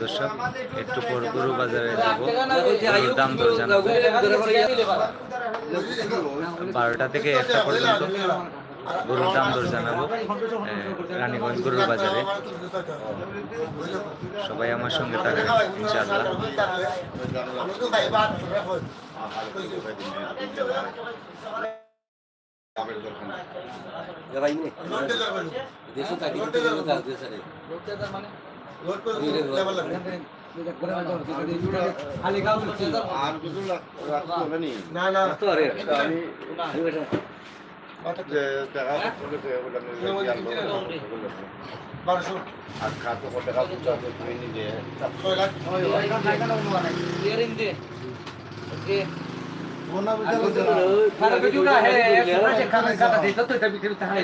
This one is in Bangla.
দর্শক একটু পর গরু বাজারে যাব। দাম দর জানাব। বারোটা থেকে একটা পর্যন্ত গরুর দাম দর জানাব। রানীগঞ্জ গরুর বাজারে। সবাই আমার সঙ্গে থাকবেন ইনশাআল্লাহ। না না বারোশো ছয় লাখ খারাপ ভিডিওটা হ্যাঁ খারাপ খারাপ দিতে তো এটা বিক্রি তাহাই